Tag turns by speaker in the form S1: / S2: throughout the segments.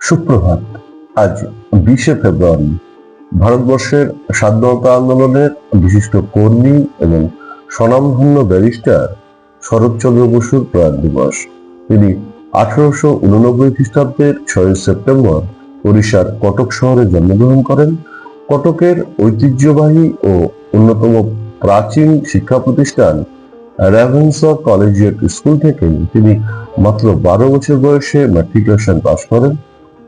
S1: সুপ্রভাত। আজ বিশে ফেব্রুয়ারি। ভারতবর্ষের স্বাধীনতা আন্দোলনের বিশিষ্ট কর্মী এবং স্বনামধন্য ব্যারিস্টার শরৎচন্দ্র বসুর প্রয়াণ দিবস। তিনি আঠারোশো উননব্বই খ্রিস্টাব্দের ছয় সেপ্টেম্বর ওড়িশার কটক শহরে জন্মগ্রহণ করেন। কটকের ঐতিহ্যবাহী ও অন্যতম প্রাচীন শিক্ষা প্রতিষ্ঠান র্যাভেন্সা কলেজিয়েট স্কুল থেকে তিনি মাত্র বারো বছর বয়সে ম্যাট্রিকুলেশন পাশ করেন।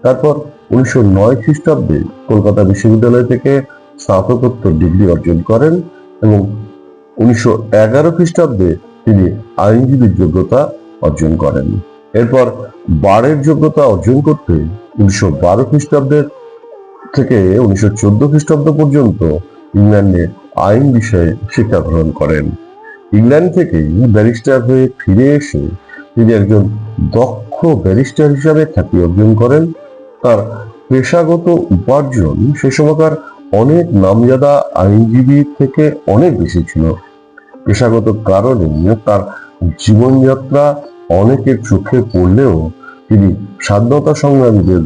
S1: তারপর উনিশশো নয় খ্রিস্টাব্দে কলকাতা বিশ্ববিদ্যালয় থেকে স্নাতকোত্তর ডিগ্রি অর্জন করেন এবং উনিশশো এগারো খ্রিস্টাব্দে তিনি আইনজীবীর যোগ্যতা অর্জন করেন। এরপর বারের যোগ্যতা অর্জন করতে উনিশশো বারো খ্রিস্টাব্দের থেকে উনিশশো চোদ্দ খ্রিস্টাব্দ পর্যন্ত ইংল্যান্ডে আইন বিষয়ে শিক্ষা গ্রহণ করেন। ইংল্যান্ড থেকে ব্যারিস্টার হয়ে ফিরে এসে তিনি একজন দক্ষ ব্যারিস্টার হিসাবে খ্যাতি অর্জন করেন। তার পেশাগত উপার্জন সে সময়কার অনেক নামজাদা আইনজীবী থেকে অনেক বেশি ছিল। পেশাগত কারণে তার জীবনযাত্রা অনেকের চোখে পড়লেও তিনি স্বাধীনতা সংগ্রামীদের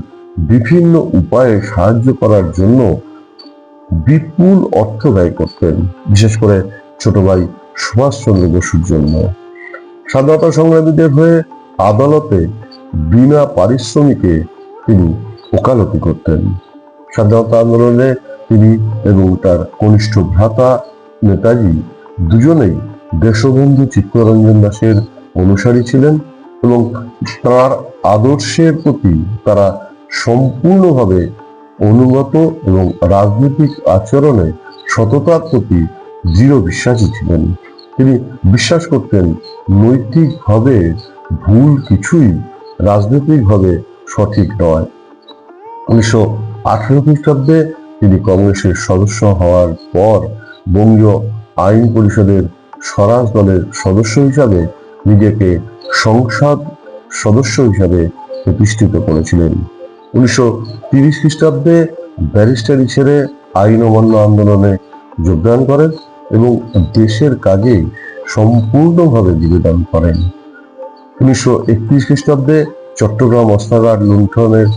S1: বিভিন্ন উপায়ে সাহায্য করার জন্য বিপুল অর্থ ব্যয় করতেন, বিশেষ করে ছোট ভাই সুভাষচন্দ্র বসুর জন্য। স্বাধীনতা সংগ্রামীদের হয়ে আদালতে বিনা পারিশ্রমিকে তিনি ওকালতি করতেন। স্বাধীনতা আন্দোলনে তিনি এবং তার কনিষ্ঠ ভ্রাতা নেতাজি দুজনেই দেশবন্ধু চিত্তরঞ্জন দাসের অনুসারী ছিলেন এবং তার আদর্শের প্রতি তারা সম্পূর্ণভাবে অনুগত এবং রাজনৈতিক আচরণে সততার প্রতি দৃঢ় বিশ্বাসী ছিলেন। তিনি বিশ্বাস করতেন, নৈতিকভাবে ভুল কিছুই রাজনৈতিকভাবে সঠিক নয়। উনিশশো আঠারো খ্রিস্টাব্দে তিনি কংগ্রেসের সদস্য হওয়ার পর বঙ্গীয় আইন পরিষদের স্বরাজ দলের সদস্য হিসাবে নিজেকে সংসদ সদস্য হিসাবে প্রতিষ্ঠিত করেছিলেন। উনিশশো তিরিশ খ্রিস্টাব্দে ব্যারিস্টারি ছেড়ে আইন অমান্য আন্দোলনে যোগদান করেন এবং দেশের কাজে সম্পূর্ণভাবে নিবেদন করেন। উনিশশো একত্রিশ খ্রিস্টাব্দে চট্টগ্রাম অস্ত্রাগার লুণ্ঠনের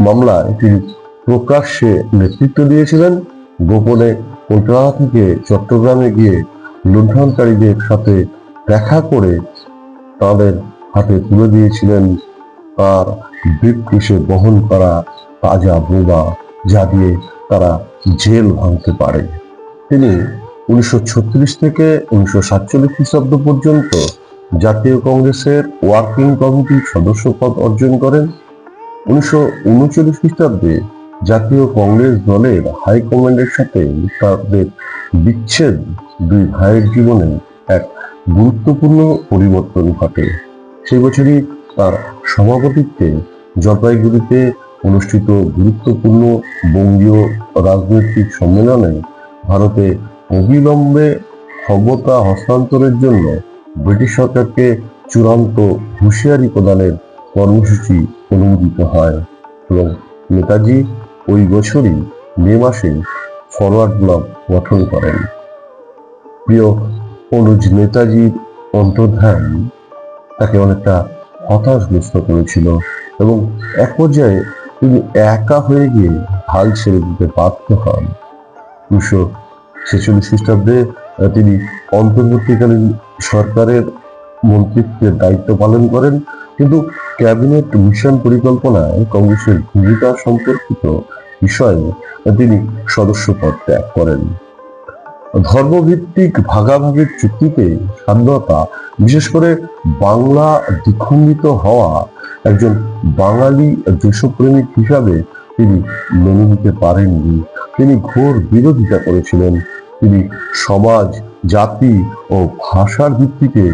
S1: মামলায় তিনি প্রকাশ্যে নেতৃত্ব দিয়েছিলেন। গোপনে কলকাতা থেকে চট্টগ্রামে গিয়ে লুণ্ঠনকারীদের সাথে দেখা করে তাদের হাতে তুলে দিয়েছিলেন তার বিক্ষুষে বহন করা তাজা বোমা, যা দিয়ে তারা জেল ভাঙতে পারে। তিনি উনিশশো ছত্রিশ থেকে উনিশশো সাতচল্লিশ খ্রিস্টাব্দ পর্যন্ত জাতীয় কংগ্রেসের ওয়ার্কিং কমিটির সদস্য পদ অর্জন করেন। উনিশশো উনচল্লিশ খ্রিস্টাব্দে জাতীয় কংগ্রেস দলের হাইকমান্ডের সাথে তাদের বিচ্ছেদ দুই ভাইয়ের জীবনে এক গুরুত্বপূর্ণ পরিবর্তন ঘটে। সেই বছরই তার সভাপতিত্বে জলপাইগুড়িতে অনুষ্ঠিত গুরুত্বপূর্ণ বঙ্গীয় রাজনৈতিক সম্মেলনে ভারতে অবিলম্বে ক্ষমতা হস্তান্তরের জন্য ব্রিটিশ সরকারকে চূড়ান্ত হুঁশিয়ারি প্রদানের কর্মসূচি অনুমোদিত হয়। এবং নেতাজি ওই বছরই মে মাসে ফরওয়ার্ড ব্লক গঠন করেন। প্রিয় অনুজ নেতাজির অন্তর্ধান তাকে অনেকটা হতাশগ্রস্ত করেছিল এবং এক পর্যায়ে তিনি একা হয়ে গিয়ে হাল ছেড়ে দিতে বাধ্য হন। উনিশশো ছেচল্লিশ খ্রিস্টাব্দে তিনি অন্তর্বর্তীকালীন সরকারের মন্ত্রিত্বের দায়িত্ব পালন করেন। কিন্তু ক্যাবিনেট মিশন পরিকল্পনায় কংগ্রেসের ভূমিকা সম্পর্কিত বিষয়ে তিনি সদস্য পদ ত্যাগ করেন। ধর্মভিত্তিক ভাগাভাগির চুক্তিতে স্বাধীনতা, বিশেষ করে বাংলা দ্বিখণ্ডিত হওয়া একজন বাঙালি দেশপ্রেমিক হিসাবে তিনি মেনে নিতে পারেননি। তিনি ঘোর বিরোধিতা করেছিলেন। তিনি সমাজ, জাতি ও ভাষার ভিত্তিতে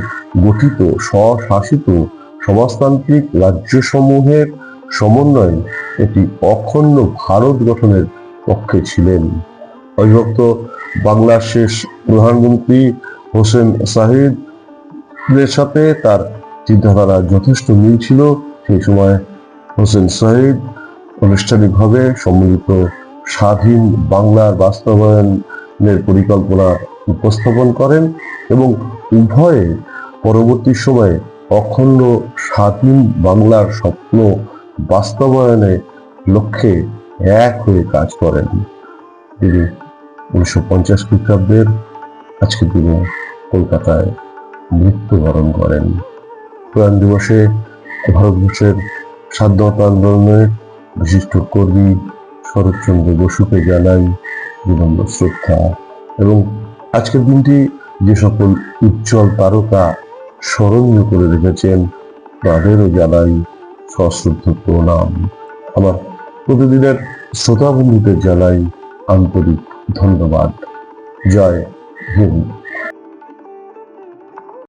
S1: গঠিত, স্বশাসিত সমাজতান্ত্রিক রাজ্যসমূহের সমন্বয়ে একটি অখণ্ড ভারত গঠনের পক্ষে ছিলেন। অবিভক্ত বাংলার শেষ প্রধানমন্ত্রী হোসেন সাহিদের সাথে তার চিন্তাধারা যথেষ্ট মিল ছিল। সেই সময় হোসেন সাহিদ আনুষ্ঠানিকভাবে সম্মিলিত স্বাধীন বাংলার বাস্তবায়নের পরিকল্পনা উপস্থাপন করেন এবং উভয়ে পরবর্তী সময়ে অখণ্ড স্বাধীন বাংলার স্বপ্ন বাস্তবায়নে লক্ষ্যে এক হয়ে কাজ করেন। তিনি উনিশশো পঞ্চাশ খ্রিস্টাব্দের আজকের দিনে কলকাতায় মৃত্যুবরণ করেন। প্রয়াণ দিবসে ভারতবর্ষের স্বাধীনতা আন্দোলনের বিশিষ্ট কর্মী শরৎচন্দ্র বসুকে জানাই বিনম্র শ্রদ্ধা এবং আজকের দিনটি যে সকল উজ্জ্বল তারকা স্মরণীয় করে রেখেছেন তাদেরও জানাই সশ্রদ্ধ প্রণাম। আমার প্রতিদিনের শ্রোতা বন্ধুদের জানাই আন্তরিক ধন্যবাদ। জয় হিন্দ।